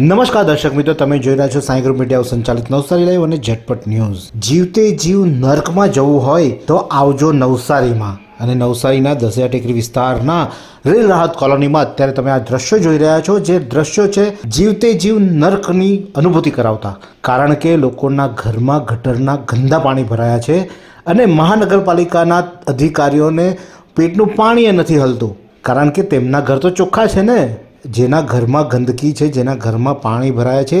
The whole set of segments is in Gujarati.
નમસ્કાર દર્શક મિત્રો, તમે જોઈ રહ્યા છો સાઈ ગ્રુપ મીડિયા સંચાલિત નવસારી લાઈવ અને ઝટપટ ન્યૂઝ. જીવતે જીવ નર્કમાં જવું હોય તો આવજો નવસારીમાં. અને નવસારીના દસિયા ટેકરી વિસ્તારના રેલ રાહત કોલોનીમાં અત્યારે તમે આ દ્રશ્યો જોઈ રહ્યા છો, જે દ્રશ્યો છે જીવતે જીવ નર્કની અનુભૂતિ કરાવતા. કારણ કે લોકોના ઘરમાં ગટરના ગંદા પાણી ભરાયા છે અને મહાનગરપાલિકાના અધિકારીઓને પેટનું પાણી નથી હલતું. કારણ કે તેમના ઘર તો ચોખ્ખા છે ને? જેના ઘરમાં ગંદકી છે, જેના ઘરમાં પાણી ભરાયા છે,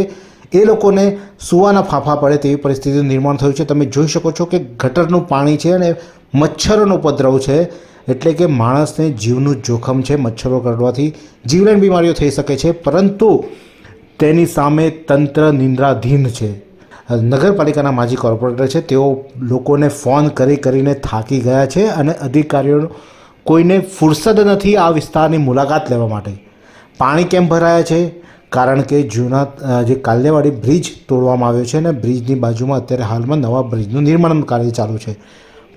એ લોકોને સુવાના ફાંફા પડે તેવી પરિસ્થિતિનું નિર્માણ થયું છે. તમે જોઈ શકો છો કે ગટરનું પાણી છે અને મચ્છરોનો ઉપદ્રવ છે, એટલે કે માણસને જીવનું જોખમ છે મચ્છરો કરડવાથી જીવલેણ બીમારીઓ થઈ શકે છે, પરંતુ તેની સામે તંત્ર નિંદ્રાધીન છે. નગરપાલિકાના માજી કોર્પોરેટર છે, તેઓ લોકોને ફોન કરી કરીને થાકી ગયા છે અને અધિકારીઓ કોઈને ફુરસદ નથી આ વિસ્તારની મુલાકાત લેવા માટે. પાણી કેમ ભરાયા છે? કારણ કે જૂના જે કાલ્યાવાડી બ્રિજ તોડવામાં આવ્યો છે અને બ્રિજની બાજુમાં અત્યારે હાલમાં નવા બ્રિજનું નિર્માણ કાર્ય ચાલુ છે.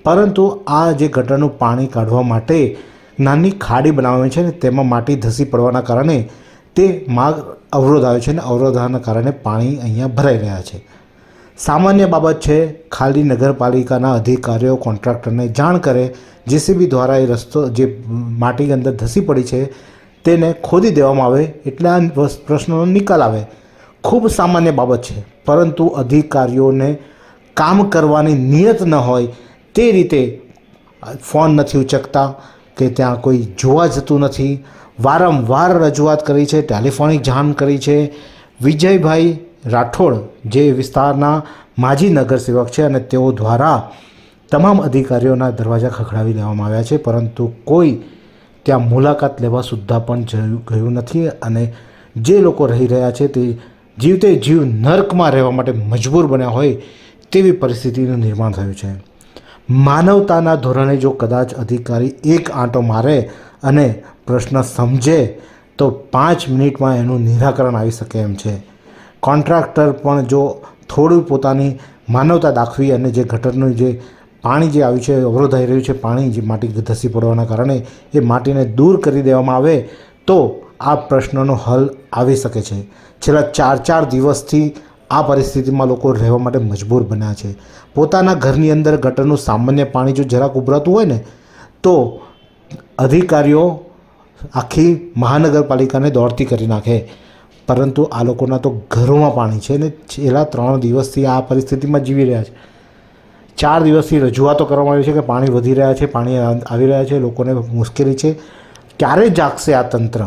પરંતુ આ જે ગટરનું પાણી કાઢવા માટે નાની ખાડી બનાવવાની છે ને તેમાં માટી ધસી પડવાના કારણે તે માર્ગ અવરોધ આવ્યો છે અને અવરોધાના કારણે પાણી અહીંયા ભરાઈ રહ્યા છે. સામાન્ય બાબત છે, ખાલી નગરપાલિકાના અધિકારીઓ, કોન્ટ્રાક્ટરને જાણ કરે. જેસીબી દ્વારા એ રસ્તો, જે માટી અંદર ધસી પડી છે તેને ખોદી દેવામાં આવે એટલે આ પ્રશ્નનો નિકાલ આવે. ખૂબ સામાન્ય બાબત છે, પરંતુ અધિકારીઓને કામ કરવાની નિયત ન હોય તે રીતે ફોન નથી ઉચકતા કે ત્યાં કોઈ જોવા જતું નથી. વારંવાર રજૂઆત કરી છે, ટેલિફોનિક જાણ કરી છે. વિજયભાઈ રાઠોડ, જે વિસ્તારના માજી નગરસેવક છે અને તેઓ દ્વારા તમામ અધિકારીઓના દરવાજા ખખડાવી દેવામાં આવ્યા છે, પરંતુ કોઈ ત્યાં મુલાકાત લેવા સુદ્ધા પણ ગયું નથી અને જે લોકો રહી રહ્યા છે તે જીવતે જીવ નર્કમાં રહેવા માટે મજબૂર બન્યા હોય તેવી પરિસ્થિતિનું નિર્માણ થયું છે. માનવતાના ધોરણે જો કદાચ અધિકારી એક આંટો મારે અને પ્રશ્ન સમજે, તો પાંચ મિનિટમાં એનું નિરાકરણ આવી શકે એમ છે. કોન્ટ્રાક્ટર પણ જો થોડું પોતાની માનવતા દાખવી અને જે ગટરનું જે પાણી જે આવ્યું છે, અવરોધાઈ રહ્યું છે, પાણી જે માટી ધસી પડવાના કારણે એ માટીને દૂર કરી દેવામાં આવે, તો આ પ્રશ્નનો હલ આવી શકે છે. છેલ્લા ચાર ચાર દિવસથી આ પરિસ્થિતિમાં લોકો રહેવા માટે મજબૂર બન્યા છે. પોતાના ઘરની અંદર ગટરનું સામાન્ય પાણી જો જરાક ઉભરાતું હોય ને, તો અધિકારીઓ આખી મહાનગરપાલિકાને દોડતી કરી નાખે. પરંતુ આ લોકોના તો ઘરોમાં પાણી છે ને છેલ્લા ત્રણ દિવસથી આ પરિસ્થિતિમાં જીવી રહ્યા છે. ચાર દિવસથી રજૂઆતો કરવામાં આવી છે કે પાણી વધી રહ્યા છે, પાણી આવી રહ્યા છે, લોકોને મુશ્કેલી છે. ક્યારે જાગશે આ તંત્ર?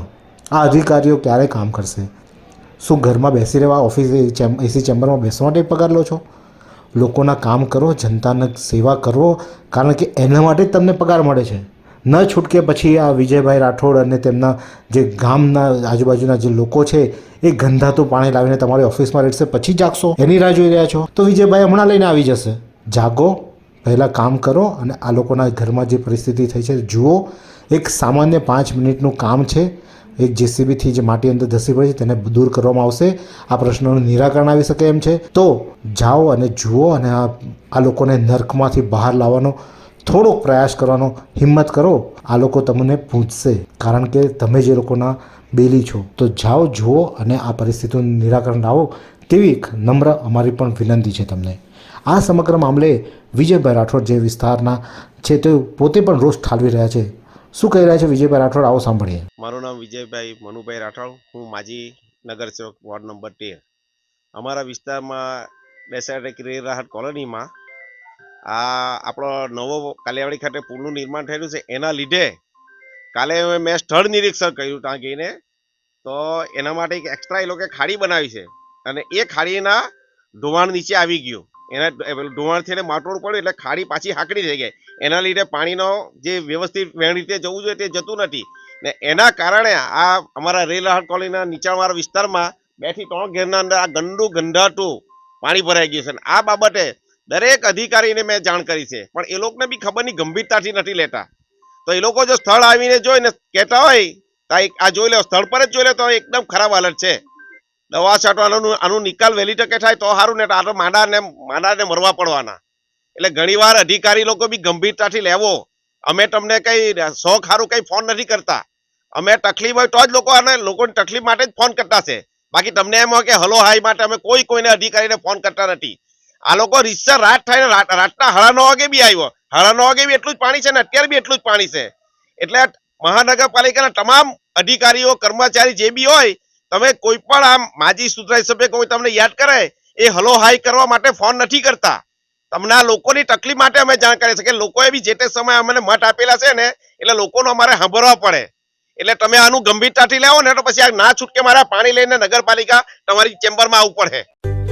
આ અધિકારીઓ ક્યારે કામ કરશે? શું ઘરમાં બેસી રહેવા, ઓફિસ એસી ચેમ્બરમાં બેસવા માટે પગાર લો છો? લોકોના કામ કરો, જનતાને સેવા કરો કારણ કે એના માટે જ તમને પગાર મળે છે. ન છૂટકે પછી આ વિજયભાઈ રાઠોડ અને તેમના જે ગામના આજુબાજુના જે લોકો છે, એ ગંધાતું પાણી લાવીને તમારી ઓફિસમાં રહેશે પછી જાગશો? એની રાહ જોઈ રહ્યા છો? તો વિજયભાઈ હમણાં લઈને આવી જશે. જાગો, પહેલાં કામ કરો અને આ લોકોના ઘરમાં જે પરિસ્થિતિ થઈ છે, જુઓ, એક સામાન્ય પાંચ મિનિટનું કામ છે. એક જેસીબીથી જે માટી અંદર ધસી પડી છે, તેને દૂર કરવામાં આવશે. આ પ્રશ્નોનું નિરાકરણ આવી શકે એમ છે. તો જાઓ અને જુઓ અને આ લોકોને નર્કમાંથી બહાર લાવવાનો થોડોક પ્રયાસ કરવાનો હિંમત કરો. આ લોકો તમને પૂછશે, કારણ કે તમે જે લોકોના બેલી છો. તો જાઓ, જુઓ અને આ પરિસ્થિતિનું નિરાકરણ લાવો. તેવી નમ્ર અમારી પણ વિનંતી છે તમને. આ સમગ્ર મામલે વિજયભાઈ રાઠોડ જે વિસ્તારના છે તે પોતે પણ રોષ ઠાલવી રહ્યા છે. શું કહી રહ્યા છે વિજયભાઈ રાઠોડ? આવો સાંભળીએ. મારું નામ વિજયભાઈ મનુભાઈ રાઠોડ. હું માજી નગરસેવક વોર્ડ નંબર તેર અમારા વિસ્તારમાં બેસાડેક રેલ રાહત કોલોનીમાં આ આપણો નવો કાલિયાવાડી ખાતે પુલનું નિર્માણ થયેલું છે. એના લીધે કાલે મેં સ્થળ નિરીક્ષણ કર્યું ત્યાં ગઈને. તો એના માટે એક એક્સ્ટ્રા એ લોકોએ ખાડી બનાવી છે. અને એ ખાડીના ધોવાણ નીચે આવી ગયું. એના ધોવાણથી એને માટોળ પડ્યું એટલે ખાડી પાછી હાકડી થઈ ગઈ એના લીધે પાણીનો જે વ્યવસ્થિત વેણ રીતે જવું જોઈએ તે જતું નથી. ને એના કારણે આ અમારા રેલ રાહત કોલોનીના નીચાણવાળા વિસ્તારમાં બેથી ત્રણ ઘેરના અંદર આ ગંદુ ગંધાટું પાણી ભરાઈ ગયું છે. આ બાબતે દરેક અધિકારીને મેં જાણ કરી છે. પણ એ લોકોને બી ખબરની ગંભીરતાથી નથી લેતા. તો એ લોકો જો સ્થળ આવીને જોઈને કહેતા હોય, તો આ જોઈ લો, સ્થળ પર જ જોઈ લે તો એકદમ ખરાબ હાલત છે. દવા છાંટવાનું આનું નિકાલ વહેલી તકે થાય તો સારું ને આ તો માંડાને માંડાને મરવા પડવાના. એટલે ઘણીવાર અધિકારી લોકો બી ગંભીરતાથી લેવો. અમે તમને કંઈ શોખ સારું કંઈ ફોન નથી કરતા. અમે તકલીફ હોય તો જ લોકો આને લોકોની તકલીફ માટે જ ફોન કરતા છે. બાકી તમને એમ હોય કે, હલો હાઈ માટે અમે કોઈ કોઈને અધિકારીને ફોન કરતા નથી. આ લોકો રીતસર રાત થાય ને રાતના હળા નવ વાગે બી આવ્યો. હળા નવ વાગે બી એટલું જ પાણી છે ને, અત્યારે બી એટલું જ પાણી છે. એટલે મહાનગરપાલિકાના તમામ અધિકારીઓ, કર્મચારી જે બી હોય તમે કોઈ પણ આમ માજી સુધારાઈ કોઈ તમને યાદ કરે, એ હલો હાઈ કરવા માટે ફોન નથી કરતા. તમને આ લોકોની તકલીફ માટે અમે જાણ કરીએ છીએ કે લોકોએ બી જે તે સમયે અમને મત આપેલા છે ને, એટલે લોકોનો અમારે સાંભળવા પડે. એટલે તમે આનું ગંભીરતાથી લેવો ને, તો પછી આ ના છૂટકે મારા પાણી લઈને નગરપાલિકા તમારી ચેમ્બરમાં આવવું પડે.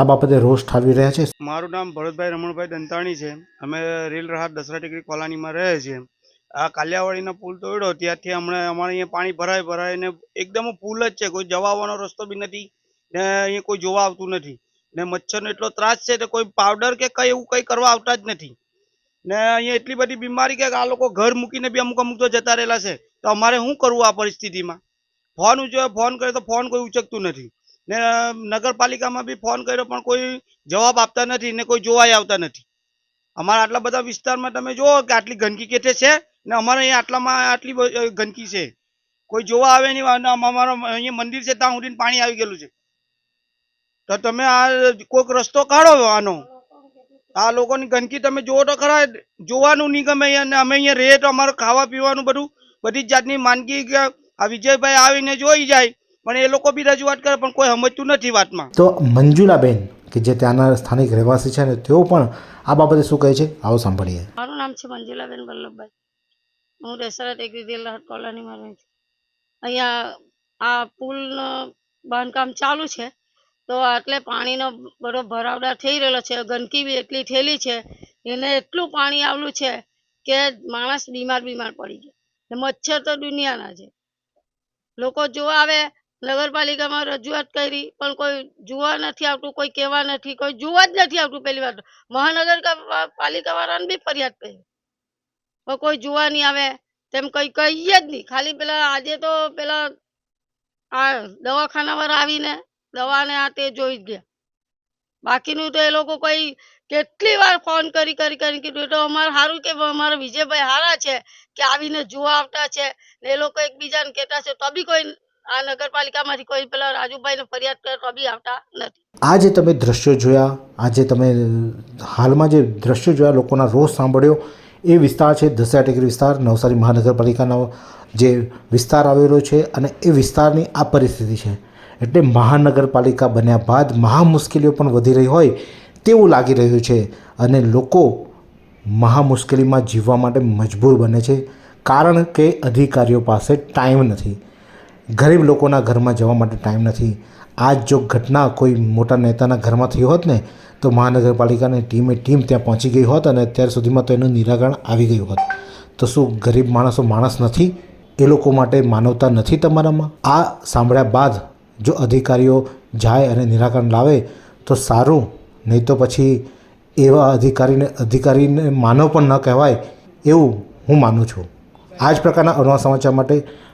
આ બાબતે રોષ ઠાલવી રહ્યા છે. મારું નામ ભરતભાઈ રમણભાઈ દંતાણી છે. અમે રેલ રાહત દસરા ટેકરી કોલોનીમાં રહે છે આ કાલિયાવાડીનો પુલ તોડ્યો. ત્યાંથી હમણાં અમારે અહીંયા પાણી ભરાય ભરાય ને એકદમ પુલ જ છે. કોઈ જવા રસ્તો બી નથી ને અહીંયા કોઈ જોવા આવતું નથી. ને મચ્છરનો એટલો ત્રાસ છે કે કોઈ પાવડર કે કંઈ એવું કંઈ કરવા આવતા જ નથી. ને અહીંયા એટલી બધી બીમારી કે આ લોકો ઘર મૂકીને બી અમુક અમુક તો જતા રહેલા છે. તો અમારે શું કરવું આ પરિસ્થિતિમાં? ફોન ઉચો ફોન કરે તો ફોન કોઈ ઉચકતું નથી. ને નગરપાલિકામાં બી ફોન કર્યો, પણ કોઈ જવાબ આપતા નથી ને કોઈ જોવાય આવતા નથી. અમારા આટલા બધા વિસ્તારમાં તમે જુઓ કે આટલી ગંદકી કેથે છે ને અમારે અહીંયા આટલામાં આટલી ગંદકી છે. કોઈ જોવા આવે નહીં અમારા અહીંયા મંદિર છે, ત્યાં સુધી પાણી આવી ગયેલું છે. તો તમે આ કોઈક રસ્તો કાઢો આનો. આ લોકોની ગંદકી તમે જુઓ તો ખરા, જોવાનું નહીં ગમે અહીંયા, ને અમે અહીંયા રહીએ તો અમારું ખાવા પીવાનું બધું બધી જ જાતની માંદગી કે આ વિજયભાઈ આવીને જોઈ જાય પણ એ લોકો બી રજૂઆત કરે પણ કોઈ સમજતું નથી વાતમાં. તો મંજુલાબેન કે જે ત્યાંના સ્થાનિક રહેવાસી છે ને તેઓ પણ આ બાબતે શું કહે છે? આવો સાંભળીએ. મારું નામ છે મંજુલાબેન વલ્લભભાઈ. હું રેસરા ટેકરી દિલહટ કોલોનીમાં રહું છું. અહીંયા આ પુલનું બાંધકામ ચાલુ છે. તો આટલે પાણીનો બધો ભરાવડા થઈ રહેલો છે. ગંદકી બી એટલી થયેલી છે. એને એટલું પાણી આવેલું છે કે માણસ બીમાર બીમાર પડી જાય મચ્છર તો દુનિયાના છે. લોકો જોવા આવે નગરપાલિકામાં રજૂઆત કરી, પણ કોઈ જોવા નથી આવતું, કોઈ કહેવા નથી, કોઈ જોવા જ નથી આવતું પહેલી વાર. મહાનગર પાલિકા વાળાને બી ફરિયાદ કરી. પણ કોઈ જોવા નહીં આવે. તેમ કઈ કહીએ જ નહીં. ખાલી પેલા આજે તો પેલા આ દવાખાના વાળા આવીને દવાને આ તે જોઈ ગયા. બાકીનું તો એ લોકો કોઈ કેટલી વાર ફોન કરી કરી કરી કીધું. તો અમારે સારું કે અમારા વિજયભાઈ હારા છે કે આવીને જોવા આવતા છે ને એ લોકો એકબીજાને કહેતા છે તો બી કોઈ આ નગરપાલિકામાંથી કોઈ પેલા રાજુભાઈને ફરિયાદ કરે તો બી આવતા નથી. આજે તમે દ્રશ્યો જોયા આજે તમે, હાલમાં જે દ્રશ્યો જોયા, લોકોના રોષ સાંભળ્યો, એ વિસ્તાર છે દસરા ટેકરી વિસ્તાર, નવસારી મહાનગરપાલિકાનો જે વિસ્તાર આવેલો છે અને એ વિસ્તારની આ પરિસ્થિતિ છે. એટલે મહાનગરપાલિકા બન્યા બાદ મહા મુશ્કેલીઓ પણ વધી રહી હોય તેવું લાગી રહ્યું છે અને લોકો મહા મુશ્કેલીમાં જીવવા માટે મજબૂર બને છે. કારણ કે અધિકારીઓ પાસે ટાઈમ નથી. ગરીબ લોકોના ઘરમાં જવા માટે ટાઈમ નથી. આ જો ઘટના કોઈ મોટા નેતાના ઘરમાં થઈ હોત ને, તો મહાનગરપાલિકાની ટીમે ટીમ ત્યાં પહોંચી ગઈ હોત અને અત્યાર સુધીમાં તો એનું નિરાકરણ આવી ગયું હોત. તો શું ગરીબ માણસો માણસ નથી? એ લોકો માટે માનવતા નથી તમારામાં? આ સાંભળ્યા બાદ જો અધિકારીઓ જાય અને નિરાકરણ લાવે, તો સારું. નહીં તો પછી એવા અધિકારીને અધિકારીને માનવ પણ ન કહેવાય એવું હું માનું છું. આ જ પ્રકારના અનવા સમાચાર માટે